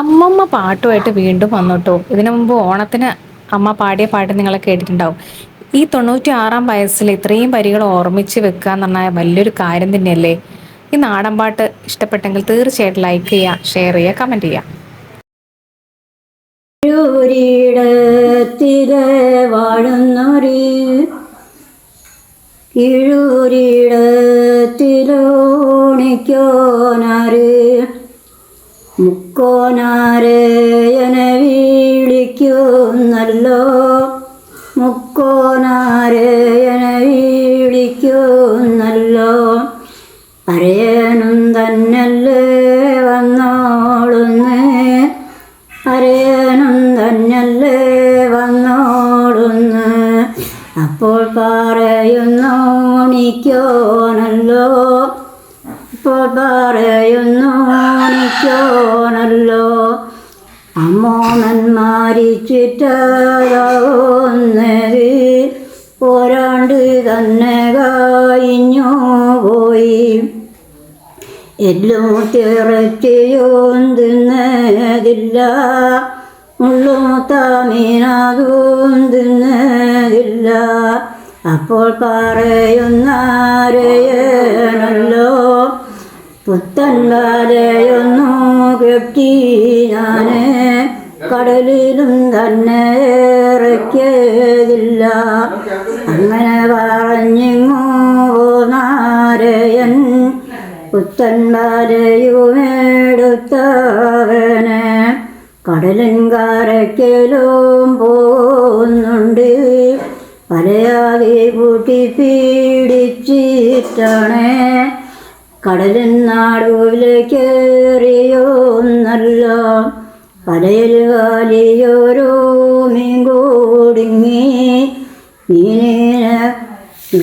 അമ്മമ്മ പാട്ടുമായിട്ട് വീണ്ടും വന്നോട്ടോ. ഇതിനു മുമ്പ് ഓണത്തിന് അമ്മ പാടിയ പാട്ട് നിങ്ങളെ കേട്ടിട്ടുണ്ടാവും. ഈ തൊണ്ണൂറ്റി ആറാം വയസ്സിൽ ഇത്രയും വരികൾ ഓർമ്മിച്ച് വെക്കുക എന്ന് പറഞ്ഞാൽ വലിയൊരു കാര്യം തന്നെയല്ലേ? ഈ നാടൻ പാട്ട് ഇഷ്ടപ്പെട്ടെങ്കിൽ തീർച്ചയായിട്ടും ലൈക്ക് ചെയ്യുക ഷെയർ ചെയ്യുക കമന്റ് ചെയ്യുക. ഒരിടത്തിൽ വാഴുന്നൊരു കീഴൂരിടത്തിലോണിക്കോനാര് മുക്കോനാരെ എന്നെ വിളിക്കുന്നല്ലോ മുക്കോനാരെ എന്നെ വിളിക്കുന്നല്ലോ അരയനും തന്നല്ലേ വന്നോളുന്ന്. അരയനും തന്നല്ലേ വന്നോളുന്ന്. അപ്പോൾ പറയുന്നു നിക്കോണല്ലോ ഇപ്പോൾ പറയുന്നു നിക്കോണല്ലോ അമ്മോമൻ മാരിച്ചിട്ടതാവുന്നത് പോരാണ്ട് തന്നെ കഴിഞ്ഞു പോയി എല്ലും തിറച്ചിയും തിന്നതില്ല. മുള്ളും അപ്പോൾ പറയുന്നാരയണല്ലോ പുത്തൻ കാലയൊന്നു കെട്ടി ഞാൻ കടലിലും തന്നെ ഇറക്കിയതില്ല. അങ്ങനെ പറഞ്ഞിങ്ങോ നാരയൻ പുത്തൻ ബാലയുമെടുത്തവന് കടലൻ കരയ്ക്കലും പോകുന്നുണ്ട് പലയാകെ കൂട്ടി പീഡിച്ചിട്ടാണ് കടലൻ നാടുവിലേക്കേറിയോന്നല്ലോ പലയിൽ വാലിയോരോ മീൻ കൂടിങ്ങി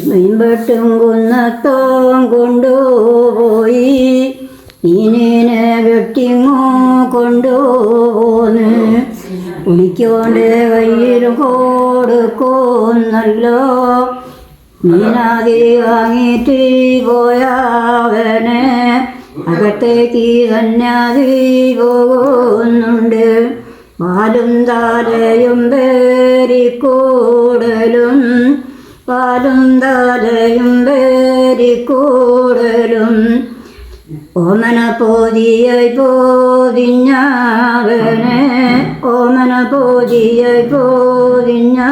മീൻപെട്ടും കുന്നത്തോം കൊണ്ടുപോയി. മീനിനെ വെട്ടിങ്ങോ കൊണ്ടുപോന്ന്. ഉണിക്കോണ്ട് കയ്യിൽ കൊടുക്കുന്നല്ലോ. മീനാകെ വാങ്ങിയിട്ട് പോയാവനെ അകത്തേക്ക് തന്നെ പോകുന്നുണ്ട്. പാലും താലയും പേരിക്കൂടലും പാലും താലയും പേരിക്കൂടലും. ഓമന പോതിയായി പോതിഞ്ഞാവനെ ഓമന പോതിയായി പോതിഞ്ഞവനെ.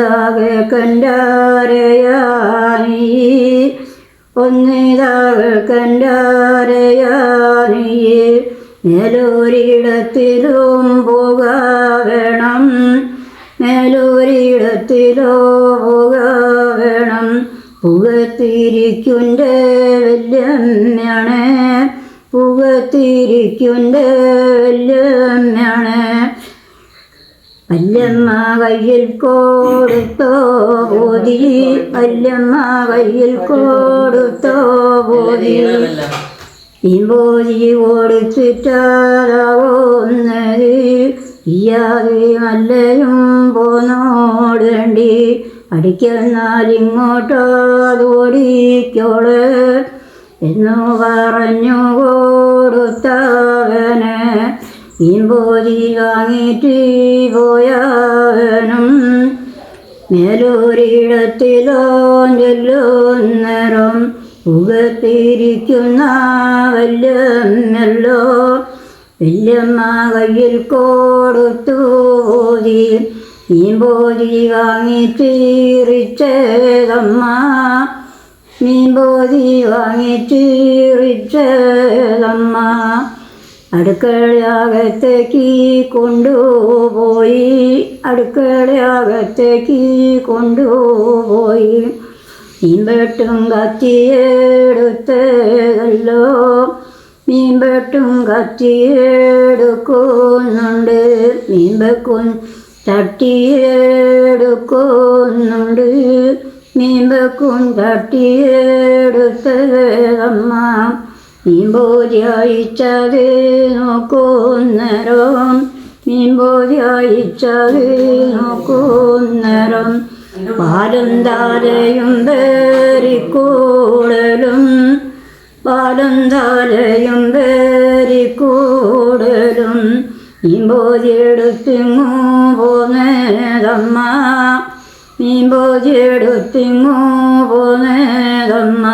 ഒന്നിതാകെ കണ്ടാരയാനി. ഒന്നിതാകെ കണ്ടാരയാനി. മേലൂരിടത്തിലും പോക വേണം. മേലൊരിടത്തിലോ പോക വേണം. പുകത്തിരിക്കുന്റെ വല്യമ്മയാണ്. പുകത്തിരിക്കുന്റെ വല്യമ്മയാണ്. വല്യമ്മ കയ്യിൽ കൊടുത്തോ ബോധി വല്യമ്മ കയ്യിൽ കൊടുത്തോ ബോധി. ഈ ബോധി കൊടുത്തിട്ടാകുന്നത് ഇയാതെ നല്ലയും പോന്നോടേണ്ടി. അടിക്കെന്നാൽ ഇങ്ങോട്ടോടിക്കോൾ എന്നു പറഞ്ഞു കൊടുത്തവന് ഈമ്പോതി വാങ്ങിയിട്ട് പോയാവണം മേലൂരിടത്തിലോ ചെല്ലുന്നേരം പുകത്തിരിക്കുന്ന വല്യമ്മല്ലോ വല്യമ്മ കയ്യിൽ കൊടുത്തു പോതി മീൻപോതി വാങ്ങിച്ചീറിച്ചതമ്മ മീൻപോതി വാങ്ങിച്ചീറിച്ചതമ്മ അടുക്കളയകത്തേക്ക് കൊണ്ടുപോയി. അടുക്കളയകത്തേക്ക് കൊണ്ടുപോയി. മീൻപെട്ടും കത്തിയെടുത്തതല്ലോ മീൻപെട്ടും കത്തിയെടുക്കുന്നുണ്ട്. മീൻപെക്കും തട്ടിയെടുക്കുന്നുണ്ട്. മീൻപെക്കും തട്ടിയെടുത്തതമ്മ മീൻപോതി അഴിച്ചത് നോക്കുന്നേരം. മീൻപോതി അഴിച്ചത് നോക്കുന്നേരം പാലും താരയും പേരിക്കൂടലും പാലും തലയും പേരിക്കൂടലും മീൻപോതിയെടുത്തിങ്ങു പോന്നേതമ്മ മീൻപോതിയെടുത്തിങ്ങു പോന്നേതമ്മ